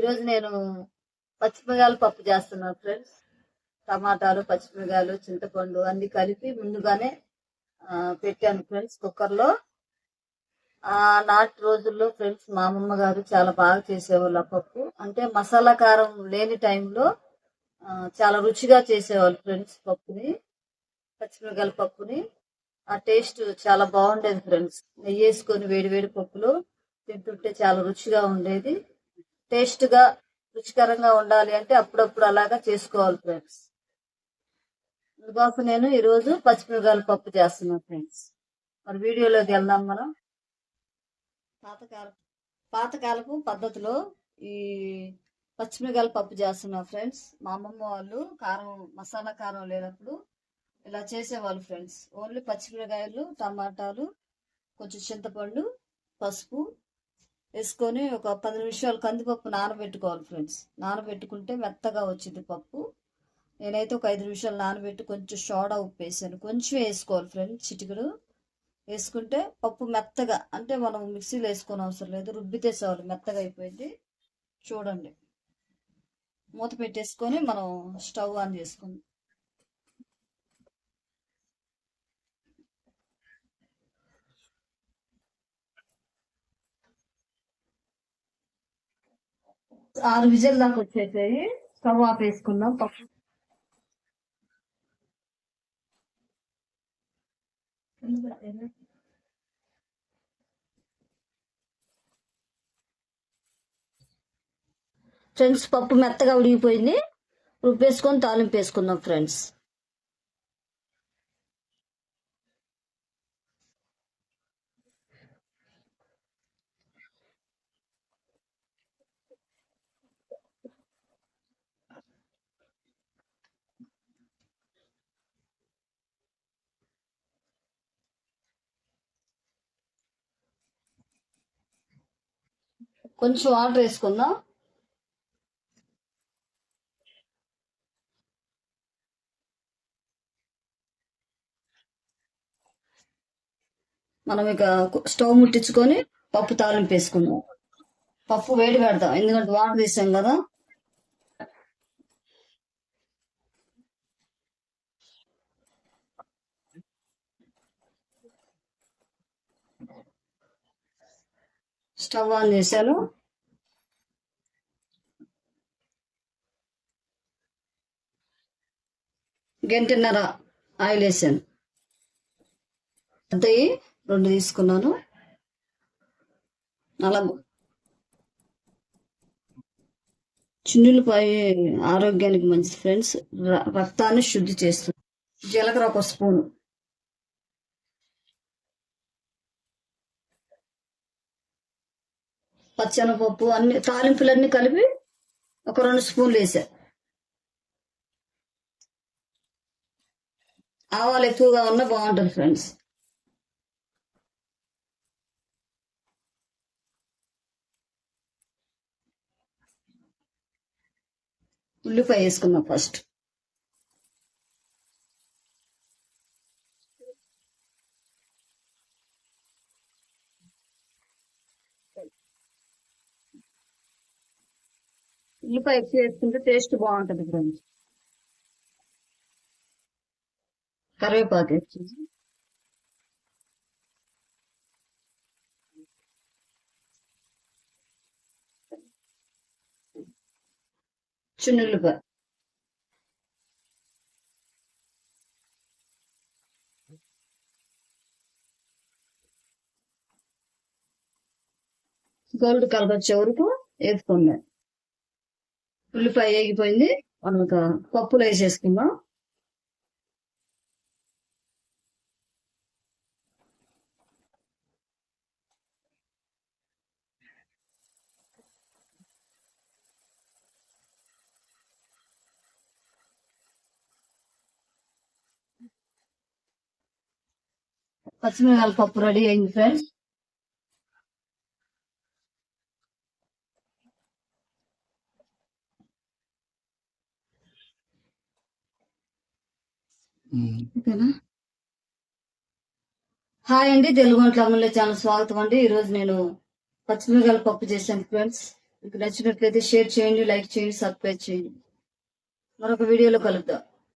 ఈరోజు నేను పచ్చిమిరకాయలు పప్పు చేస్తున్నాను ఫ్రెండ్స్. టమాటాలు పచ్చిమిరకాయలు చింతపండు అన్ని కలిపి ముందుగానే పెట్టాను ఫ్రెండ్స్ కుక్కర్లో. ఆ నాటి రోజుల్లో ఫ్రెండ్స్ మా అమ్మమ్మ గారు చాలా బాగా చేసేవాళ్ళు ఆ పప్పు. అంటే మసాలా కారం లేని టైంలో చాలా రుచిగా చేసేవాళ్ళు ఫ్రెండ్స్ పప్పుని పచ్చిమిరకాయల పప్పుని. ఆ టేస్ట్ చాలా బాగుండేది ఫ్రెండ్స్. నెయ్యి వేసుకొని వేడి వేడి పప్పులు తింటుంటే చాలా రుచిగా ఉండేది. టేస్ట్గా రుచికరంగా ఉండాలి అంటే అప్పుడప్పుడు అలాగా చేసుకోవాలి ఫ్రెండ్స్ అందుకోసం నేను ఈరోజు పచ్చిమిరకాయల పప్పు చేస్తున్నాను ఫ్రెండ్స్ మరి వీడియోలోకి వెళ్దాం మనం. పాతకాల పాతకాలపు పద్ధతిలో ఈ పచ్చిమిరకాయల పప్పు చేస్తున్నాం ఫ్రెండ్స్ మా అమ్మమ్మ వాళ్ళు కారం మసాలా కారం లేనప్పుడు ఇలా చేసేవాళ్ళు ఫ్రెండ్స్ ఓన్లీ పచ్చిమిరకాయలు టమాటాలు కొంచెం చింతపండు పసుపు వేసుకొని ఒక పది నిమిషాలు కందిపప్పు నానబెట్టుకోవాలి ఫ్రెండ్స్. నానబెట్టుకుంటే మెత్తగా వచ్చింది పప్పు. నేనైతే ఒక ఐదు నిమిషాలు నానబెట్టి కొంచెం సోడా ఉప్పు వేసాను. కొంచెం వేసుకోవాలి ఫ్రెండ్స్ చిటికడు వేసుకుంటే పప్పు మెత్తగా అంటే మనం మిక్సీలో వేసుకోని అవసరం లేదు. రుబ్బితే చాలు మెత్తగా అయిపోయింది. చూడండి. మూత పెట్టేసుకొని మనం స్టవ్ ఆన్ చేసుకుందాం. ఆరు విజల్ దాకా వచ్చేసాయి. స్టవ్ ఆఫ్ వేసుకుందాం. పప్పు ఫ్రెండ్స్ పప్పు మెత్తగా ఉడిగిపోయింది రుబ్బేసుకొని తాలింపు వేసుకుందాం ఫ్రెండ్స్. కొంచెం వాటర్ వేసుకుందాం. మనం ఇక స్టవ్ ముట్టించుకొని పప్పు తాలింపు వేసుకుందాం. పప్పు వేడి పెడదాం ఎందుకంటే వాటర్ తీసాం కదా. స్టవ్ ఆన్ చేశాను. గంటన్నర ఆయిల్ వేసాను. పెద్దవి రెండు తీసుకున్నాను. అలా చున్నులపై ఆరోగ్యానికి మంచిది ఫ్రెండ్స్. ర- రక్తాన్ని శుద్ధి చేస్తుంది. జీలకర్ర ఒక స్పూను. పచ్చనపప్పు అన్ని తాలింపులన్నీ కలిపి ఒక రెండు స్పూన్లు వేసా. ఆవాలు ఎక్కువగా ఉన్నా బాగుంటుంది ఫ్రెండ్స్. ఉల్లిపాయ వేసుకున్నా ఫస్ట్. ఉల్లిపాయ ఎక్కువ వేసుకుంటే టేస్ట్ బాగుంటుంది ఫ్రెండ్స్. కరివేపాకు వేసుకుంది చున్నుల్లిపాయ. గోల్డ్ కలర్ వచ్చే వరకు వేసుకుందాం ఉల్లిపాయ వేగిపోయింది మనం ఇక పప్పులు వేసేసుకుందాం. పచ్చిమిరకాయల పప్పు రెడీ అయింది ఫ్రెండ్స్. ఓకేనా? హాయ్ అండి తెలుగు వంటల అమూల్య ఛానల్ స్వాగతం అండి. ఈరోజు నేను పచ్చిమిరకాయల పప్పు చేశాను ఫ్రెండ్స్. మీకు నచ్చినట్లయితే షేర్ చేయండి లైక్ చేయండి సబ్స్క్రైబ్ చేయండి. మరొక వీడియోలో కలుద్దాం.